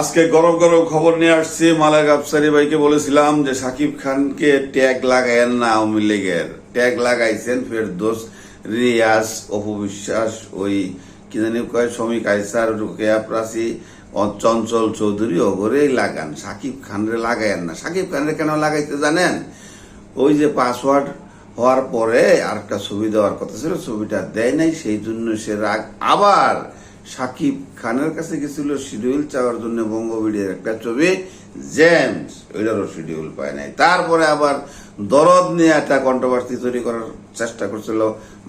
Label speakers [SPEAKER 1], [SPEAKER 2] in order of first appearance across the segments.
[SPEAKER 1] আজকে গরম গরম খবর নিয়ে আসছি। মালেক আফসারি ভাইকে বলেছিলাম যে সাকিব খানকে ট্যাগ লাগায়েন না আওয়ামী লীগের। ট্যাগ লাগাইছেন, ফের দোষ রিয়াজ অপবিশ্বাস ওই কি জানি কয় শ্রমিক, আইসার, রুকেয়া প্রাসী চঞ্চল চৌধুরী ওগরেই লাগান। সাকিব খানরে লাগায়েন না। সাকিব খানরে কেন লাগাইতে জানেন? ওই যে পাসওয়ার্ড হওয়ার পরে আরেকটা ছবি দেওয়ার কথা ছিল, ছবিটা দেয় নাই, সেই জন্য সে রাগ। আবার সাকিব খানের কাছে গেছিল শিডিউল চাওয়ার জন্য বঙ্গবিডির একটা ছবি, জেমস। ওইটারও শিডিউল পায় নাই। তারপরে আবার দরদ নিয়ে একটা কন্ট্রোভার্সি তৈরি করার চেষ্টা করছিল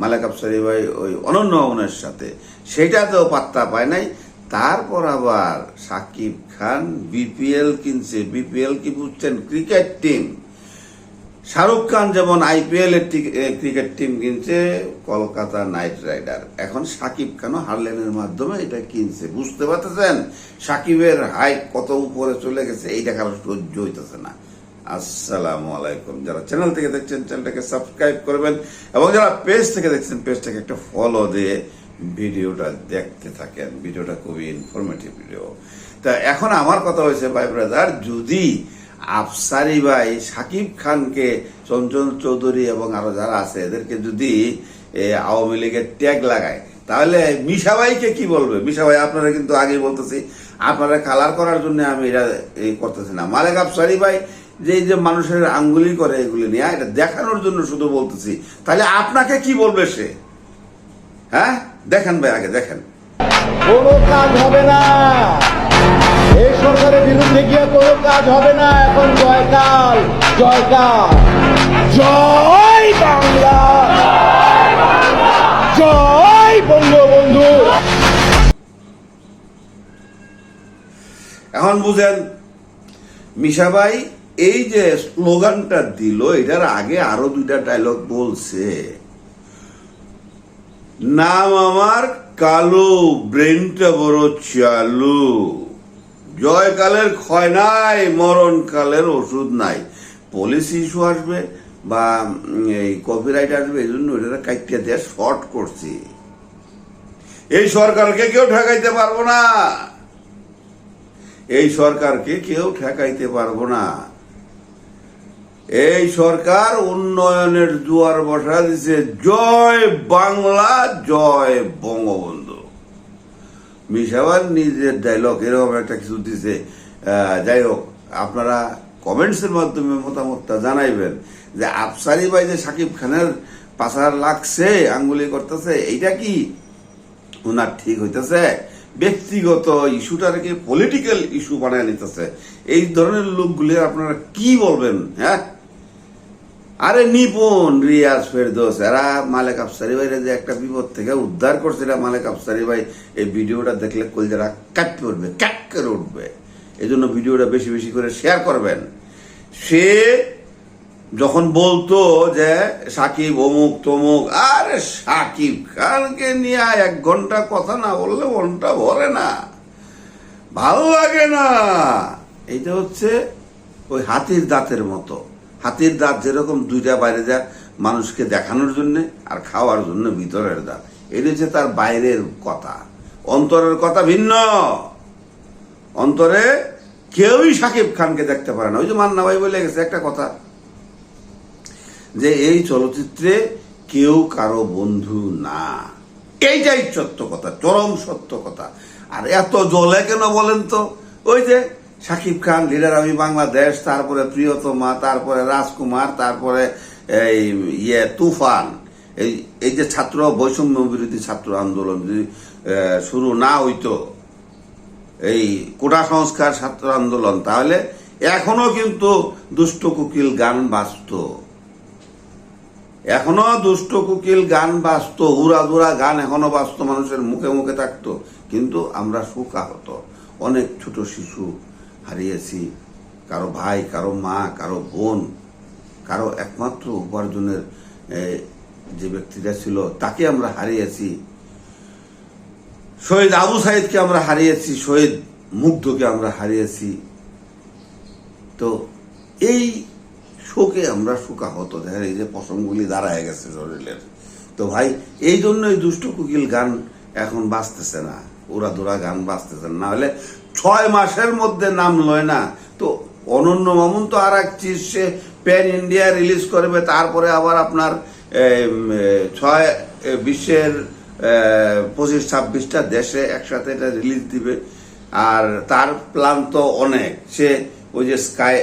[SPEAKER 1] মালেক আফসারি ভাই ওই অনন্য ভবনের সাথে। সেটাতেও পাত্তা পায় নাই। তারপর আবার সাকিব খান বিপিএল কিনছে। বিপিএল কি বুঝছেন? ক্রিকেট টিম শাহরুখ খান যেমন আইপিএল এর ক্রিকেট টিম কিনছে, কলকাতা নাইট রাইডার। এখন সাকিব খানও হারলেনের মাধ্যমে এটা কিনছে? বুঝতে পারতেছেন? সাকিবের হাইট কত উপরে চলে গেছে, এইটা কারও সহ্য হইতেছে না। আসসালামু আলাইকুম। যারা চ্যানেল থেকে দেখছেন চ্যানেলটাকে সাবস্ক্রাইব করবেন এবং যারা পেজ থেকে দেখছেন পেজটাকে একটা ফলো দিয়ে ভিডিওটা দেখতে থাকেন। ভিডিওটা খুবই ইনফরমেটিভ ভিডিও তা এখন আমার কথা হয়েছে, ভাই ব্রাদার যদি আফসারি ভাই সাকিব খানকে চঞ্চল চৌধুরী এবং আরও যারা আছে, এদেরকে যদি আওয়ামী লীগের ট্যাগ লাগায়, তাহলে মিশা ভাইকে কি বলবে? মিশা ভাই, আপনারা কিন্তু আগে বলতেছি, আপনারা কালার করার জন্য আমি এটা করতেছি না। মালেক আফসারি ভাই যে যে মানুষের আঙ্গুলি করে এগুলি নিয়ে, এটা দেখানোর জন্য শুধু বলতেছি। তাহলে আপনাকে কি বলবে সে? হ্যাঁ? দেখেন ভাই, আগে দেখেন।
[SPEAKER 2] কোনো কাজ হবে না। এই সরকারের বিরুদ্ধে গিয়ে কোনো কাজ হবে না, এখন জয়কাল জয়কাল। জয় বাংলা। জয় বঙ্গবন্ধু।
[SPEAKER 1] এখন বুঝেন, মিশাবাই এই যে স্লোগানটা দিল, এটার আগে আরও দুইটা ডায়লগ বলছে। নাম আমার কালো ব্রেনটা বড় চালু। জয়কালের ক্ষয় নাই মরণ কালের ওষুধ নাই। পলিসি ইস্যু আসবে বা এই কপিরাইট আসবে, এই জন্য এটা কাইটিয়া শর্ট করছি। এই সরকারকে কেউ ঠেকাইতে পারব না। এই সরকারকে কেউ ঠেকাইতে পারব না। এই সরকার উন্নয়নের দুয়ার বসা দিছে। জয় বাংলা, জয় বঙ্গবন্ধু। মিশাবার নিজের ডায়লগ এরকম একটা কিছু দিছে। যাই হোক, আপনারা কমেন্টসের মাধ্যমে মতামতটা জানাইবেন যে আফসারি ভাই যে সাকিব খানের পাশার লাগছে, আঙ্গুলি করতেছে, এইটা কি? ওনার ঠিক হইতেছে। ব্যক্তিগত ইস্যুটাকে পলিটিক্যাল ইস্যু বানায় নিতেছে। এই ধরনের লোকগুলি আপনারা কি বলবেন হ্যাঁ? আরে নিপুণ, রিয়াজ ফেরদোস, এরা মালেক আফসারি ভাইরা যে একটা বিপদ থেকে উদ্ধার করছে এরা মালেক আফসারি ভাই, এই ভিডিওটা দেখলে কলজারা কাটতে উঠবে কাট করে উঠবে। এই জন্য ভিডিওটা বেশি বেশি করে শেয়ার করবেন। সে যখন বলতো যে সাকিব অমুক তমুক, আরে সাকিব খানকে নিয়ে এক ঘণ্টা কথা না বললে মনটা ভরে না। ভালো লাগে না। এইটা হচ্ছে ওই হাতির দাঁতের মতো। হাতির দাঁত যেরকম দুইটা বাইরে যায় মানুষকে দেখানোর জন্য আর খাওয়ার জন্য ভিতরের দাঁত। এটা হচ্ছে তার বাইরের কথা। অন্তরের কথা ভিন্ন। অন্তরে কেউই সাকিব খানকে দেখতে পারে না। ওই যে মান্না ভাই বলে গেছে একটা কথা, যে এই চলচ্চিত্রে কেউ কারও বন্ধু না। এইটাই সত্য কথা, চরম সত্য কথা। আর এত জলে কেন বলেন তো? ওই যে সাকিব খান, লিডার আমি বাংলাদেশ, তারপরে প্রিয়তমা, তারপরে রাজকুমার, তারপরে এই ইয়ে তুফান। এই এই যে ছাত্র, বৈষম্য বিরোধী ছাত্র আন্দোলন যদি শুরু না হইতো, এই কোটা সংস্কার ছাত্র আন্দোলন, তাহলে এখনও কিন্তু দুষ্ট কুকিল গান বাজত। এখনও দুষ্ট কুকিল গান বাজত দুরা গান এখনও বাজত, মানুষের মুখে মুখে থাকতো। কিন্তু আমরা সুখাহত অনেক ছোট শিশু হারিয়েছি। কারও ভাই, কারও মা, কারও বোন, কারও একমাত্র উপার্জনের যে ব্যক্তিটা ছিল, তাকে আমরা হারিয়েছি। শহীদ আবু সাইদকে আমরা হারিয়েছি, শহীদ মুগ্ধকে আমরা হারিয়েছি। তো এই শোকে আমরা শোকাহত। দেখেন, এই যে পশমগুলি দাঁড়ায় গেছে শরীরের। তো ভাই, এই জন্যই দুষ্ট কুকিল গান এখন বাঁচতেছে না। ওরা দোরা গান বাঁচতেছে না। হলে ছয় মাসের মধ্যে নাম লয় না। তো অনন্য মামুন তো আর এক চিজ সে প্যান ইন্ডিয়া রিলিজ করবে, তারপরে আবার আপনার ছয় বিশ্বের পঁচিশ, ছাব্বিশটা দেশে একসাথে এটা রিলিজ দিবে। আর তার প্ল্যান তো অনেক। সে ওই যে স্কাই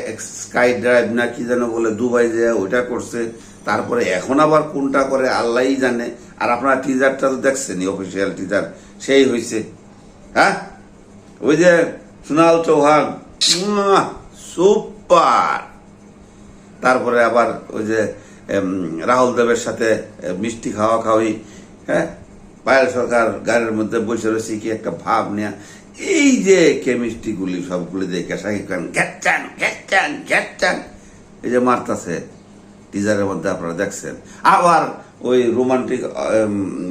[SPEAKER 1] স্কাই ড্রাইভ না কি যেন বলে, দুবাই যে ওইটা করছে। তারপরে এখন আবার কোনটা করে আল্লাহই জানে। আর আপনার টিজারটা তো দেখছেনই অফিসিয়াল টিজার সেই হয়েছে হ্যাঁ? ওই যে সোনাল চৌহান সুপার। তারপরে আবার ওই যে রাহুল দেবের সাথে মিষ্টি খাওয়া খাওয়াই হ্যাঁ? পায়েল সরকার গাড়ির মধ্যে বসে রয়েছে, কি একটা ভাব নেয়া। এই যে কেমিস্ট্রি গুলি সবগুলি দেখে শাহিদ খান ঘ্যাচান ঘ্যাচান ঘ্যাচান এই যে মারতাছে টিজারের মধ্যে আপনারা দেখছেন। আবার ওই রোমান্টিক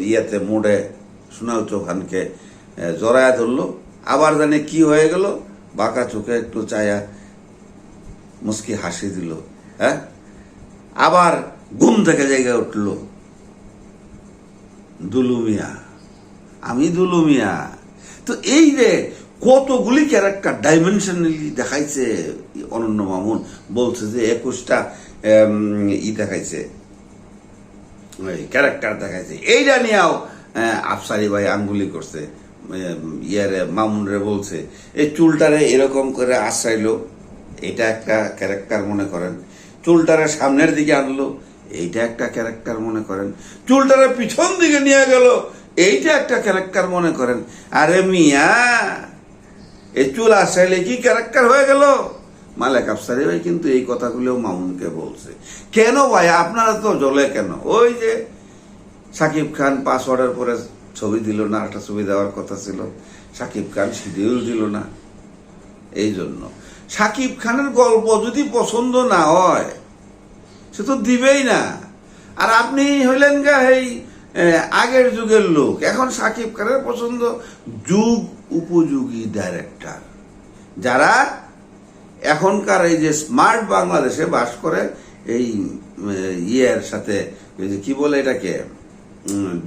[SPEAKER 1] ইয়েতে মুডে সোনাল চৌহানকে জড়ায়া ধরলো। আবার জানে কি হয়ে গেল? বাঁকা চোখে একটু চায়া মুস্কি হাসি দিল হ্যাঁ? আবার ঘুম থেকে জায়গায় উঠল দুলুমিয়া আমি দুলুমিয়া তো এই রে কতগুলি ক্যারেক্টার ডাইমেনশনালি দেখাইছে অনন্য মামুন, বলছে যে একুশটা ই দেখাইছে ক্যারেক্টার দেখাইছে। এইটা নিয়েও আফসারি ভাই আঙ্গুলি করছে। ইয়ারে মামুন রে বলছে এই চুলটারে এরকম করে আশ্রাইলো এটা একটা ক্যারেক্টার মনে করেন। চুলটারে সামনের দিকে আনলো, এইটা একটা ক্যারেক্টার মনে করেন। চুলটারে পিছন দিকে নিয়ে গেল, এইটা একটা ক্যারেক্টার মনে করেন। আরে মিয়া এই চুল আশ্রাইলে কি ক্যারেক্টার হয়ে গেল? মালেক আফসারি ভাই কিন্তু এই কথাগুলো মামুনকে বলছে। কেন ভাই, আপনারা তো জলে কেন? ওই যে সাকিব খান পাসওয়ার্ডের পরে ছবি দিল না, একটা ছবি দেওয়ার কথা ছিল। সাকিব খান শিডিউল দিল না। এই জন্য। সাকিব খানের গল্প যদি পছন্দ না হয়, সে তো দিবেই না। আর আপনি হইলেন গা এই আগের যুগের লোক। এখন সাকিব খানের পছন্দ যুগ উপযোগী ডাইরেক্টর যারা এখনকার এই যে স্মার্ট বাংলাদেশে বাস করে, এই ইয়ের সাথে কি বলে এটাকে?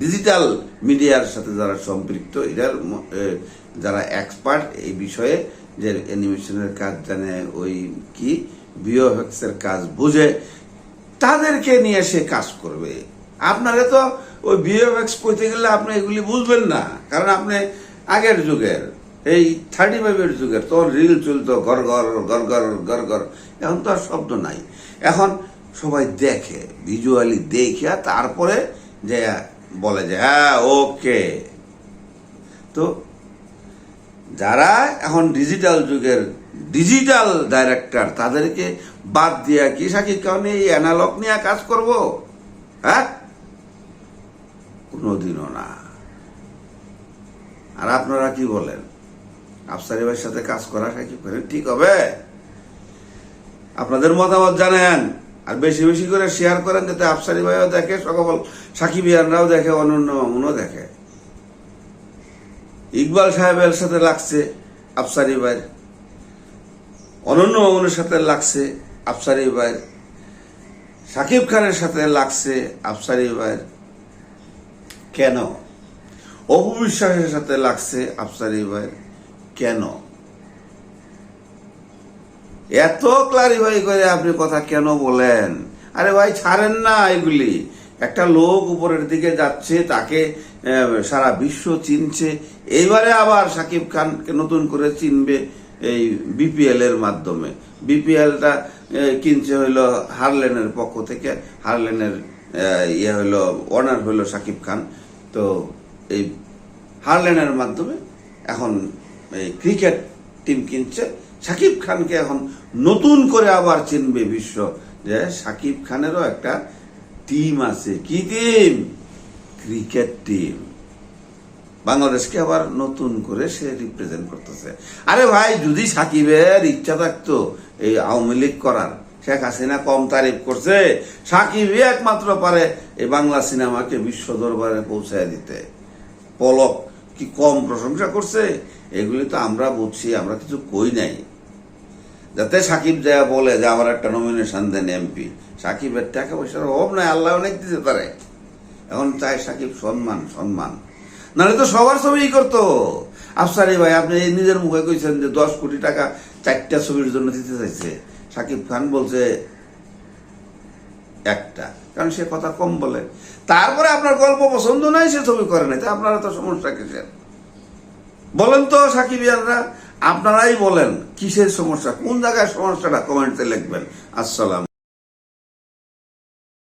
[SPEAKER 1] ডিজিটাল মিডিয়ার সাথে যারা সম্পৃক্ত এটার যারা এক্সপার্ট এই বিষয়ে যে অ্যানিমেশনের কাজ জানে, ওই কি বিওহেক্সের কাজ বুঝে, তাদেরকে নিয়ে সে কাজ করবে। আপনারা তো ওই বিওএক্স করতে গেলে আপনি এগুলি বুঝবেন না, কারণ আপনি আগের যুগের, এই থার্টি ফাইভের যুগের তোর রিল চলতো গর গর গর গর গর গর এখন তো আর শব্দ নাই। এখন সবাই দেখে ভিজুয়ালি দেখিয়া তারপরে যে, বলে যে হ্যাঁ ওকে। তো যারা এখন ডিজিটাল যুগের ডিজিটাল ডাইরেক্টর তাদেরকে বাদ দিয়া কি, সাকিব কারণে এই অ্যানালগ নিয়ে কাজ করব? হ্যাঁ? কোনোদিনও না। আর আপনারা কি বলেন? আফসারি ভাইয়ের সাথে কাজ করা সাকিব খানের ঠিক হবে? আপনাদের মতামত জানেন। আর বেশি বেশি করে শেয়ার করেন যাতে আফসারি ভাইও দেখে, সকল সাকিব ইয়ানরাও দেখে, অনন্য মামুনও দেখে। ইকবাল সাহেবের সাথে লাগছে আফসারি ভাইয়ের। অনন্য মামুনের সাথে লাগছে আফসারি ভাইয়ের। সাকিব খানের সাথে লাগছে আফসারি ভাইয়ের। কেন? অপু বিশ্বাসের সাথে লাগছে আফসারি ভাইয়ের। কেন? এত ক্লারিফাই করে আপনি কথা কেন বলেন? আরে ভাই, ছাড়েন না এগুলি। একটা লোক উপরের দিকে যাচ্ছে, তাকে সারা বিশ্ব চিনছে। এইবারে আবার সাকিব খানকে নতুন করে চিনবে এই বিপিএল এর মাধ্যমে। বিপিএলটা কিনছে হইল হারলেনের পক্ষ থেকে। হারলেনের ইয়ে হইল ওনার হইল সাকিব খান। তো এই হারলেনের মাধ্যমে এখন এই ক্রিকেট টিম কিনছে। সাকিব খানকে এখন নতুন করে আবার চিনবে বিশ্ব যে সাকিব খানেরও একটা টিম আছে। কি টিম ক্রিকেট টিম বাংলাদেশকে আবার নতুন করে সে রিপ্রেজেন্ট করতেছে। আরে ভাই, যদি সাকিবের ইচ্ছা থাকতো এই আওয়ামী লীগ করার, শেখ হাসিনা কম তারিফ করছে, সাকিবই একমাত্র পারে এই বাংলা সিনেমাকে বিশ্ব দরবারে পৌঁছায় দিতে। পলক কি কম প্রশংসা করছে? এগুলি তো আমরা বুঝছি, আমরা কিছু কই নাই। যাতে সাকিব যায় বলে যে আমার একটা নমিনেশন দেন এমপি সাকিবের টাকা পয়সার অভাব নাই, আল্লাহ অনেক দিতে পারে। এখন চাই সাকিব সম্মান সম্মান। নাহলে তো সবার ছবিই করতো। আফসারি ভাই, আপনি নিজের মুখে কইছেন যে দশ কোটি টাকা চারটা ছবির জন্য দিতে চাইছে। সাকিব খান বলছে, একটা। কারণ সে কথা কম বলে। তারপরে আপনার গল্প পছন্দ নাই, সে ছবি করে নাই। আপনারা তো সমস্যা কিসের? বলেন তো সাকিবিয়ানরা। আপনারাই বলেন কিসের সমস্যা? কোন জায়গায় সমস্যাটা? কমেন্টে লিখবেন। আসসালাম